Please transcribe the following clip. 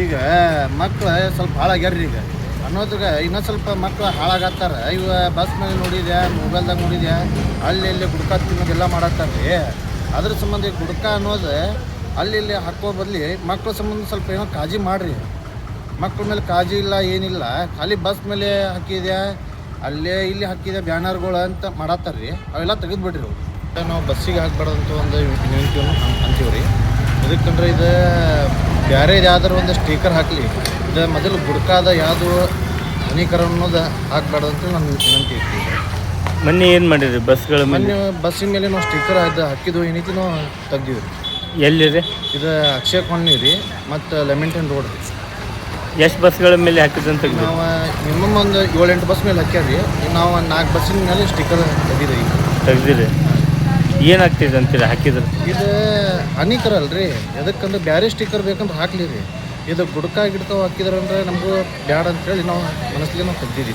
ಈಗ ಮಕ್ಳು ಸ್ವಲ್ಪ ಹಾಳಾಗ್ಯಾರ್ರಿ ಈಗ. ಅನ್ನೋದ್ರಾಗ ಇನ್ನೂ ಸ್ವಲ್ಪ ಮಕ್ಳು ಹಾಳಾಗತ್ತಾರ. ಇವ ಬಸ್ ಮೇಲೆ ನೋಡಿದ್ಯಾ ಮೊಬೈಲ್ದಾಗ ನೋಡಿದ್ಯಾ ಅಲ್ಲಿ ಇಲ್ಲಿ ಗುಡ್ಕ ತಿನ್ನೋದೆಲ್ಲ ಮಾಡತ್ತಾರ್ರಿ. ಅದ್ರ ಸಂಬಂಧ ಗುಡ್ಕ ಅನ್ನೋದು ಅಲ್ಲಿ ಇಲ್ಲಿ ಹಾಕೋ ಬದಲಿ ಮಕ್ಳ ಸಂಬಂಧ ಸ್ವಲ್ಪ ಏನೋ ಕಾಳಜಿ ಮಾಡ್ರಿ. ಮಕ್ಳ ಮೇಲೆ ಕಾಳಜಿ ಇಲ್ಲ, ಏನಿಲ್ಲ. ಖಾಲಿ ಬಸ್ ಮೇಲೆ ಹಾಕಿದ್ಯಾ, ಅಲ್ಲೇ ಇಲ್ಲಿ ಹಾಕಿದೆ ಬ್ಯಾನರ್ಗಳು ಅಂತ ಮಾಡತ್ತಾರ್ರಿ. ಅವೆಲ್ಲ ತೆಗೆದ್ಬಿಡ್ರಿ ನಾವು ಬಸ್ಸಿಗೆ ಹಾಕ್ಬಾರ್ದಂತ ಒಂದು ವಿನಂತಿಯನ್ನು ಅಂತೀವಿ ರೀ ಇದಕ್ಕಂದ್ರೆ ಇದು ಬೇರೆ ಯಾವ್ದಾರು ಒಂದು ಸ್ಟೀಕರ್ ಹಾಕಲಿ. ಇದು ಮೊದಲು ಗುಡ್ಕಾದ ಯಾವುದು ಹಾನಿಕರ ಅನ್ನೋದು ಹಾಕ್ಬಾರ್ದಂತ ನನ್ನ ವಿನಂತಿ ಐತಿ ಮೊನ್ನೆ ಏನು ಮಾಡಿರಿ ಬಸ್ಗಳ ಮೊನ್ನೆ ಬಸ್ಸಿನ ಮೇಲೆ ನಾವು ಸ್ಟಿಕ್ಕರ್ ಅದು ಹಾಕಿದ್ವು ಏನೈತಿ ನಾವು ತೆಗ್ದೀವಿ ರೀ ಎಲ್ಲಿ ರೀ ಇದು ಅಕ್ಷಯ ಕಾಲನಿ ರೀ ಮತ್ತು ಲೆಮೆಂಟನ್ ರೋಡ್ ರೀ. ಎಷ್ಟು ಬಸ್ಗಳ ಮೇಲೆ ಹಾಕಿದಂತ ನಾವು ಮಿನಿಮಮ್ ಒಂದು ಏಳೆಂಟು ಬಸ್ ಮೇಲೆ ಹಾಕ್ಯಾರಿ ನಾವು ನಾಲ್ಕು ಬಸ್ಸಿನ ಮೇಲೆ ಸ್ಟಿಕ್ಕರ್ ತೆಗಿದ್ರಿ ತೆಗ್ದಿರಿ ಏನಾಗ್ತಿದೆ ಅಂತೀರಿ ಹಾಕಿದ್ರೆ? ಇದು ಹಾನಿಕರ ಅಲ್ರಿ ಎದಕ್ಕಂದ್ರೆ ಬ್ಯಾರೆ ಸ್ಟಿಕ್ಕರ್ ಬೇಕಂದ್ರೆ ಹಾಕ್ಲಿ ರೀ ಇದು ಗುಡ್ಕ ಗಿಡ್ಕ ಹಾಕಿದ್ರಂದ್ರೆ ನಮಗೂ ಬ್ಯಾಡ ಅಂತೇಳಿ ನಾವು ಮನಸ್ಸಿಗೆ ನಾವು ತೆಗ್ದಿದ್ದೀವಿ